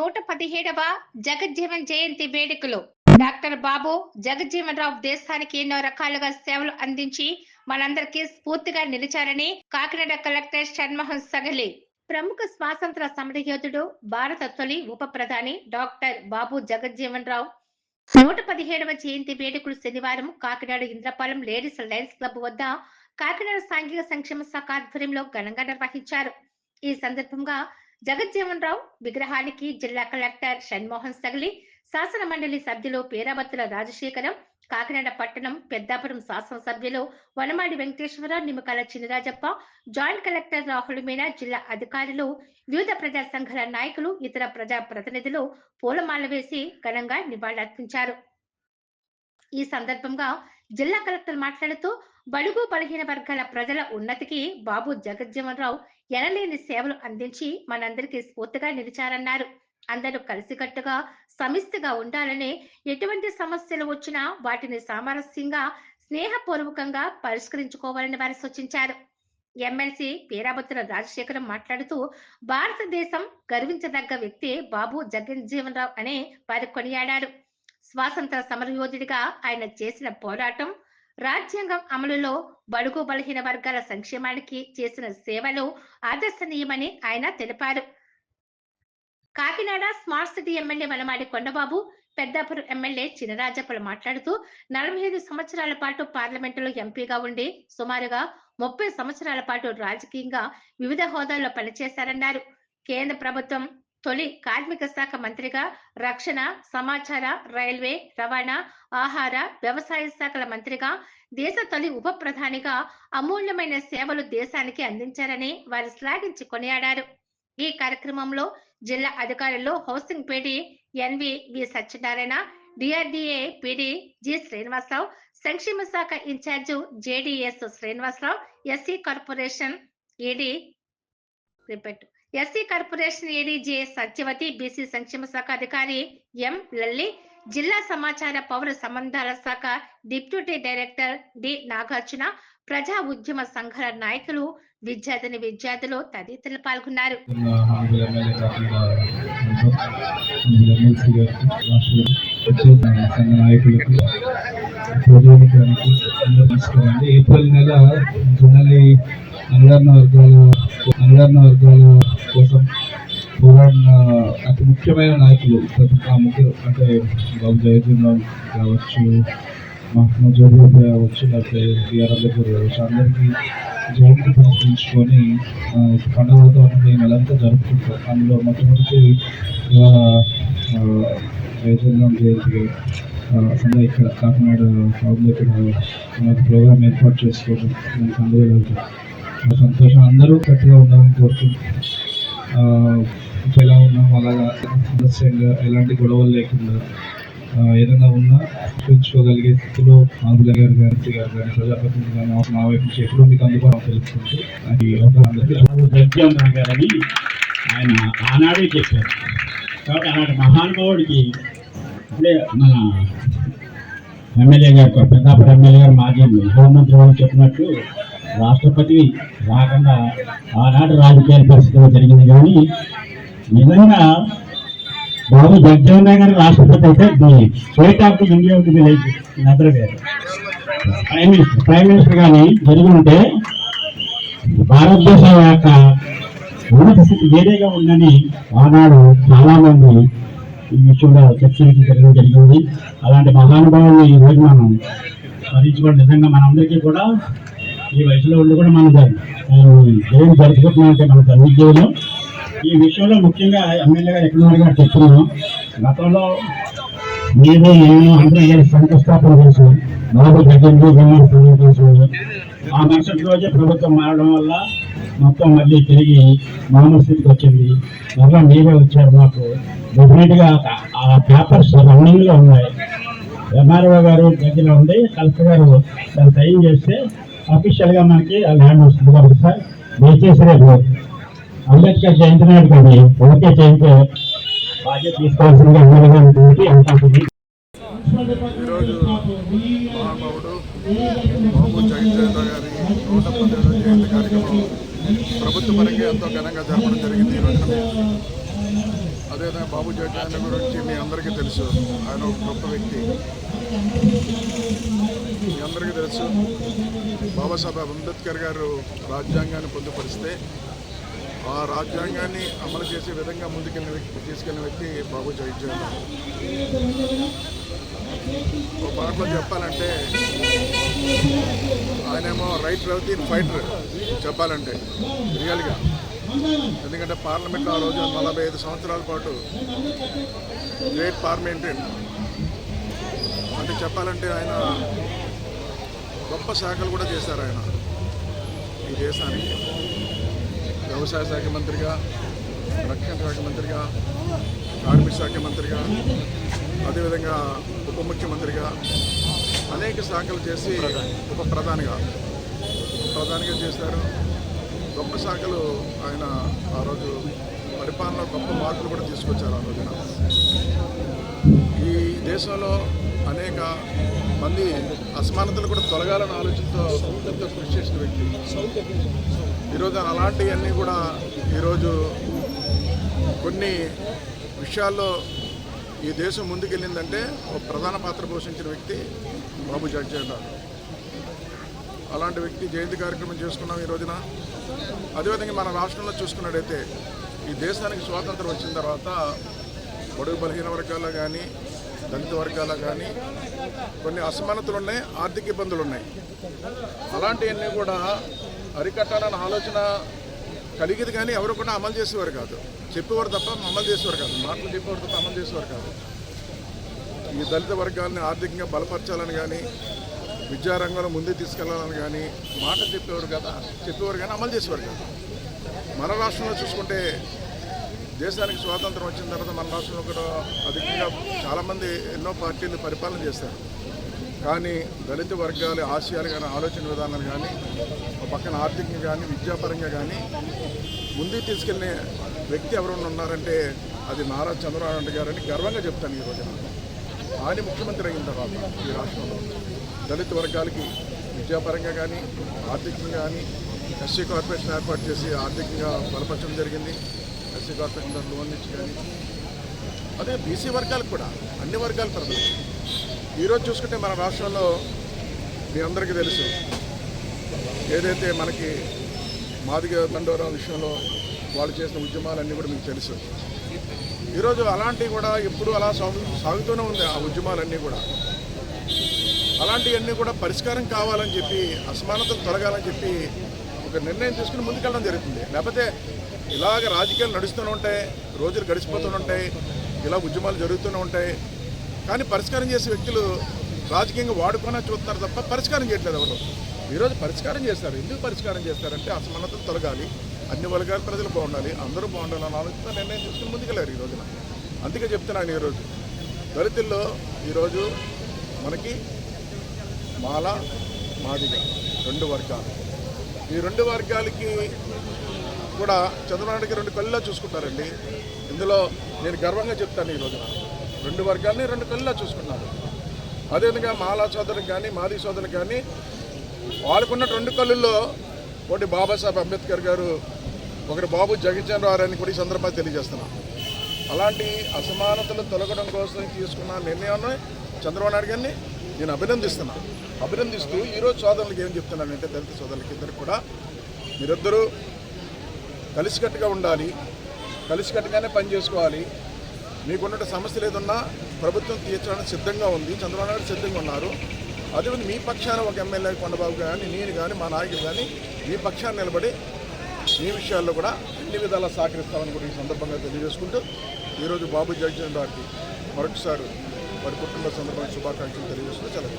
నూట పదిహేడవ జగజ్జీవన్ జయంతి వేడుకలు. డాక్టర్ బాబు జగజ్జీవన్ రావు దేశానికి ఎన్నో రకాలుగా సేవలు అందించి మనందరికీ స్ఫూర్తిగా నిలిచారని కాకినాడ కలెక్టర్ షణ్మోహన్ సగలి ప్రముఖ స్వాతంత్ర సమరయోధుడు భారత తొలి ఉప ప్రధాని డాక్టర్ బాబు జగజ్జీవన్ రావు. నూట పదిహేడవ జయంతి వేడుకలు శనివారం Kakinada Indrapalem ladies lions club వద్ద కాకినాడ సాంఘిక సంక్షేమ శాఖ ఆధ్వర్యంలో ఘనంగా నిర్వహించారు. ఈ సందర్భంగా జగజ్జీవన్ రావు విగ్రహానికి జిల్లా కలెక్టర్ షణ్మోహన్ సగలి శాసన మండలి సభ్యులు పేరాబత్తుల రాజశేఖరం కాకినాడ పట్టణం పెద్దాపురం శాసనసభ్యులు వనమాడి వెంకటేశ్వరరావు నిమ్మకాల చినరాజప్ప జాయింట్ కలెక్టర్ రాహుల్ మీనా జిల్లా అధికారులు వివిధ ప్రజా సంఘాల నాయకులు ఇతర ప్రజా ప్రతినిధులు పూలమాల వేసి ఘనంగా నివాళులర్పించారు. ఈ సందర్భంగా జిల్లా కలెక్టర్ మాట్లాడుతూ బడుగు బలహీన వర్గాల ప్రజల ఉన్నతికి బాబు జగజ్జీవన్ రావు ఎనలేని సేవలు అందించి మనందరికీ స్ఫూర్తిగా నిలిచారన్నారు. అందరూ కలిసికట్టుగా సమిష్టిగా ఉండాలని ఎటువంటి సమస్యలు వచ్చినా వాటిని సామరస్యంగా స్నేహపూర్వకంగా పరిష్కరించుకోవాలని వారు సూచించారు. ఎమ్మెల్సీ పీరాభద్ర రాజశేఖరం మాట్లాడుతూ భారతదేశం గర్వించదగ్గ వ్యక్తి బాబు జగజ్జీవన్ రావు అని వారు కొనియాడారు. స్వాతంత్ర సమరయోధుడిగా ఆయన చేసిన పోరాటం రాజ్యాంగం అమలులో బడుగు బలహీన వర్గాల సంక్షేమానికి చేసిన సేవలు ఆదర్శనీయమని ఆయన తెలిపారు. Kakinada smart city MLA Vanamadi Kondababu Peddapuram MLA చినరాజప్పలు మాట్లాడుతూ నలభై ఐదు సంవత్సరాల పాటు పార్లమెంటులో ఎంపీగా ఉండి సుమారుగా ముప్పై సంవత్సరాల పాటు రాజకీయంగా వివిధ హోదాల్లో పనిచేశారన్నారు. కేంద్ర ప్రభుత్వం తొలి కార్మిక శాఖ మంత్రిగా రక్షణ సమాచార రైల్వే రవాణా ఆహార వ్యవసాయ శాఖల మంత్రిగా దేశ తొలి ఉప ప్రధానిగా అమూల్యమైన సేవలు దేశానికి అందించారని వారు శ్లాఘించి కొనియాడారు. ఈ కార్యక్రమంలో జిల్లా అధికారులు housing PD NV V Satyanarayana DRDA PD G Srinivasarao సంక్షేమ శాఖ incharge JDS Srinivasarao SC corporation ED repeat SC corporation ADJ Satyavathi BC సంక్షేమ శాఖ అధికారి ఎం లల్లి జిల్లా సమాచార పౌర సంబంధాల శాఖ డిప్యూటీ డైరెక్టర్ డి నాగార్జున ప్రజా ఉద్యమ సంఘాల నాయకులు విద్యార్థిని విద్యార్థులు తదితరులు పాల్గొన్నారు. ఏప్రిల్ నెల జనరల్లీ అణగారిన వర్గాల అణగారిన వర్గాల కోసం పోరాడిన అతి ముఖ్యమైన నాయకులు ఆ ముఖ్య అంటే బాబు జయచంద్రం కావచ్చు మహాత్మా జ్యోతిబాబు కావచ్చు లేకపోతే బిఆర్ అంబేద్కర్ కావచ్చు అందరికీ జయంతి పురస్కరించుకొని పండుగ వాతావరణం నెలంతా జరుపుకుంటారు. అందులో మొట్టమొదటి జయచంద్రం జయంతి సందా ఇక్కడ కాకినాడ టౌన్లో ఇక్కడ మనకి ప్రోగ్రామ్ ఏర్పాటు చేసుకోవడం దానికి అందువల్ల సంతోషం. అందరూ గట్టిగా ఉండాలని కోరుకుంటున్నాం ఇప్పుడు ఎలా ఉన్నాం అలాగా సమస్యంగా ఎలాంటి గొడవలు లేకుండా ఏదైనా ఉన్నా చూపించుకోగలిగే స్థితిలో ఆంధ్ర గారు గారి గారు కానీ ప్రజాప్రతినిధి కానీ నా వైపు నుంచి ఎప్పుడూ మీకు అందుబాటులో తెలుసుకుంటూ అది గారని ఆయన ఆనాడే చెప్పారు. కాబట్టి అలాంటి మహానుభావుడికి అంటే మన ఎమ్మెల్యే గారు పెద్దాపురం ఎమ్మెల్యే గారు మాజీ హోంమంత్రి వాళ్ళు చెప్పినట్టు రాష్ట్రపతి రాకుండా ఆనాటి రాజకీయ పరిస్థితిలో జరిగింది కానీ నిజంగా బాబు జగ్జీవన్ గారు రాష్ట్రపతి అయితే స్టేట్ ఆఫ్ ఇండియా ది నదర్ గారు. ప్రైమ్ మినిస్టర్ ప్రైమ్ మినిస్టర్ కానీ జరిగి ఉంటే భారతదేశం యొక్క ఉన్నత స్థితి వేరేగా ఉందని ఆనాడు చాలామంది ఈ విషయంలో చర్చించడం జరిగింది. అలాంటి మహానుభావులు ఈ రోజు మనం స్మరించుకోవడం నిజంగా మనందరికీ కూడా ఈ వయసులో ఉండి కూడా మనకు జయం జరుపుకుంటున్నామంటే మనకు అన్ని దేవుడు ఈ విషయంలో ముఖ్యంగా ఎమ్మెల్యే గారు ఎక్కడ గారు చెప్తున్నాను. గతంలో మీరు నేను అందరూ శంకుస్థాపన చేసి బాబు ఆ మరుసటి రోజే ప్రభుత్వం మారడం వల్ల మొత్తం మళ్ళీ తిరిగి మామూలు స్థితికి వచ్చింది. మళ్ళీ మీరే వచ్చారు మాకు. డెఫినెట్గా ఆ పేపర్స్ రన్నింగ్లో ఉన్నాయి. ఎంఆర్ఓ గారు దగ్గర ఉండి కలెక్టర్ గారు దాన్ని సైన్ చేస్తే అఫీషియల్గా మనకి ఆ ల్యాండ్ వస్తుంది కాబట్టి సార్ దయచేసి రేపు అంబేద్కర్ జయంతి నాడు కానీ ఓకే చేయితే బాధ్యత తీసుకోవాల్సిందిగా ఎమ్మెల్యే అనుకుంటుంది ఈరోజు మహానుభావుడు బాబు జగజ్జయంత గారి నూట పన్నెండు జయంతి కార్యక్రమం ప్రభుత్వ పరంగా ఎంతో ఘనంగా జరపడం జరిగింది ఈ రోజున. అదేవిధంగా బాబు జగ్జాన్ గురించి మీ అందరికీ తెలుసు. ఆయన ఒక గొప్ప వ్యక్తి. మీ అందరికీ తెలుసు. బాబాసాహెబ్ అంబేద్కర్ గారు రాజ్యాంగాన్ని పొందుపరిస్తే ఆ రాజ్యాంగాన్ని అమలు చేసే విధంగా ముందుకెళ్ళిన వ్యక్తి తీసుకెళ్ళిన వ్యక్తి బాబు జగ్జాన్ ఒక మాటలో చెప్పాలంటే ఆయనేమో రైట్ రవితీ ఫైటర్ చెప్పాలంటే రియల్గా. ఎందుకంటే పార్లమెంట్లో ఆ రోజు నలభై ఐదు సంవత్సరాల పాటు గ్రేట్ పార్లమెంటరీ. అంటే చెప్పాలంటే ఆయన గొప్ప శాఖలు కూడా చేశారు ఆయన ఈ దేశానికి. వ్యవసాయ శాఖ మంత్రిగా రక్షణ శాఖ మంత్రిగా కార్మిక శాఖ మంత్రిగా అదేవిధంగా ఉప ముఖ్యమంత్రిగా అనేక శాఖలు చేసి ఉప ప్రధానిగా. ప్రధానిగా చేశారు. గొప్ప శాఖలు ఆయన ఆ రోజు పరిపాలనలో గొప్ప మార్పులు కూడా తీసుకొచ్చారు ఆ రోజున. ఈ దేశంలో అనేక మంది అసమానతలు కూడా తొలగాలని ఆలోచనతో ఎంతో కృషి చేసిన వ్యక్తి. ఈరోజు అలాంటివన్నీ కూడా ఈరోజు కొన్ని విషయాల్లో ఈ దేశం ముందుకెళ్ళిందంటే ఒక ప్రధాన పాత్ర పోషించిన వ్యక్తి బాబు జగ్జీవన్ రావు అలాంటి వ్యక్తి జయంతి కార్యక్రమం చేసుకున్నాం ఈ రోజున. అదేవిధంగా మన రాష్ట్రంలో చూసుకున్నట్టయితే ఈ దేశానికి స్వాతంత్రం వచ్చిన తర్వాత బడుగు బలహీన వర్గాల్లో కానీ దళిత వర్గాల్లో కానీ కొన్ని అసమానతలు ఉన్నాయి ఆర్థిక ఇబ్బందులు ఉన్నాయి అలాంటివన్నీ కూడా అరికట్టాలన్న ఆలోచన కలిగేది కానీ ఎవరు కూడా అమలు చేసేవారు కాదు. చెప్పేవారు తప్ప అమలు చేసేవారు కాదు. మాటలు చెప్పేవారు తప్ప అమలు చేసేవారు కాదు. ఈ దళిత వర్గాలని ఆర్థికంగా బలపరచాలని కానీ విద్యారంగంలో ముందే తీసుకెళ్ళాలని కానీ మాట చెప్పేవారు కదా చెప్పేవారు కానీ అమలు చేసేవారు కదా. మన రాష్ట్రంలో చూసుకుంటే దేశానికి స్వాతంత్రం వచ్చిన తర్వాత మన రాష్ట్రంలో కూడా అధికంగా చాలామంది ఎన్నో పార్టీలు పరిపాలన చేశారు. కానీ దళిత వర్గాలు ఆశయాలు కానీ ఆలోచన విధానాలు కానీ ఒక పక్కన ఆర్థికంగా కానీ విద్యాపరంగా కానీ ముందుకు తీసుకెళ్ళిన వ్యక్తి ఎవరైనా ఉన్నారంటే అది నారా చంద్రబాబు నాయుడు గారని గర్వంగా చెప్తాను ఈ రోజున ఆయన ముఖ్యమంత్రి అయిన తర్వాత ఈ రాష్ట్రంలో దళిత వర్గాలకి విద్యాపరంగా కానీ ఆర్థికంగా కానీ ఎస్సీ కార్పొరేషన్ ఏర్పాటు చేసి ఆర్థికంగా బలపరచడం జరిగింది. ఎస్సీ కార్పొరేషన్ ద్వారా లోన్ ఇచ్చి కానీ అదే బీసీ వర్గాలకు కూడా అన్ని వర్గాల ప్రజలు ఈరోజు చూసుకుంటే మన రాష్ట్రంలో మీ అందరికీ తెలుసు ఏదైతే మనకి మాదిగ దండోరా విషయంలో వాళ్ళు చేసిన ఉద్యమాలన్నీ కూడా మీకు తెలుసు. ఈరోజు అలాంటివి కూడా ఎప్పుడు అలా సాగు సాగుతూనే ఉంది ఆ ఉద్యమాలన్నీ కూడా. అలాంటివన్నీ కూడా పరిష్కారం కావాలని చెప్పి అసమానతలు తొలగాలని చెప్పి ఒక నిర్ణయం తీసుకుని ముందుకెళ్ళడం జరుగుతుంది. లేకపోతే ఇలాగ రాజకీయాలు నడుస్తూనే ఉంటాయి రోజులు గడిచిపోతూనే ఉంటాయి ఇలా ఉద్యమాలు జరుగుతూనే ఉంటాయి. కానీ పరిష్కారం చేసే వ్యక్తులు రాజకీయంగా వాడుకున్నా చూస్తున్నారు తప్ప పరిష్కారం చేయట్లేదు ఎవరు. ఈరోజు పరిష్కారం చేస్తారు. ఎందుకు పరిష్కారం చేస్తారంటే అసమానతలు తొలగాలి. అన్ని వర్గాల ప్రజలు బాగుండాలి అందరూ బాగుండాలి అని ఆలోచన నిర్ణయం తీసుకుని ముందుకెళ్ళారు ఈ రోజున. అందుకే చెప్తున్నాను ఈరోజు దళితుల్లో ఈరోజు మనకి మాల మాదిగ రెండు వర్గాలు. ఈ రెండు వర్గాలకి కూడా చంద్రబాబుకి రెండు కళ్ళులా చూసుకుంటారండి. ఇందులో నేను గర్వంగా చెప్తాను ఈ రోజున. రెండు వర్గాల్ని రెండు కళ్ళులా చూసుకున్నాను అదేవిధంగా మాలా సోదరులకు కానీ మాది సోదరులకు కానీ వాళ్ళకున్న రెండు కళ్ళుల్లో ఒకటి బాబాసాహెబ్ అంబేద్కర్ గారు ఒకటి బాబు జగజ్జన్ రావు అని కూడా ఈ సందర్భంగా తెలియజేస్తున్నాను అలాంటి అసమానతలు తొలగడం కోసం తీసుకున్న నిర్ణయాన్ని చంద్రబాబు నాయుడు గారిని నేను అభినందిస్తున్నాను అభినందిస్తూ ఈరోజు సోదరులకు ఏం చెప్తున్నానంటే దళిత సోదరులకి ఇద్దరు కూడా మీరిద్దరూ కలిసికట్టుగా ఉండాలి కలిసికట్టుగానే పనిచేసుకోవాలి మీకున్న సమస్యలు ఏదన్నా ప్రభుత్వం తీర్చడానికి సిద్ధంగా ఉంది చంద్రబాబు నాయుడు సిద్ధంగా ఉన్నారు. అదే మీ పక్షాన ఒక ఎమ్మెల్యే కొండబాబు కానీ నేను కానీ మా నాయకులు కానీ మీ పక్షాన్ని నిలబడి మీ విషయాల్లో కూడా అన్ని విధాలా సహకరిస్తామని కూడా ఈ సందర్భంగా తెలియజేసుకుంటూ ఈరోజు బాబు జగజీవన్ గారికి మరొకసారి వారి కుటుంబ సందర్భంగా శుభాకాంక్షలు తెలియజేస్తూ సెలవు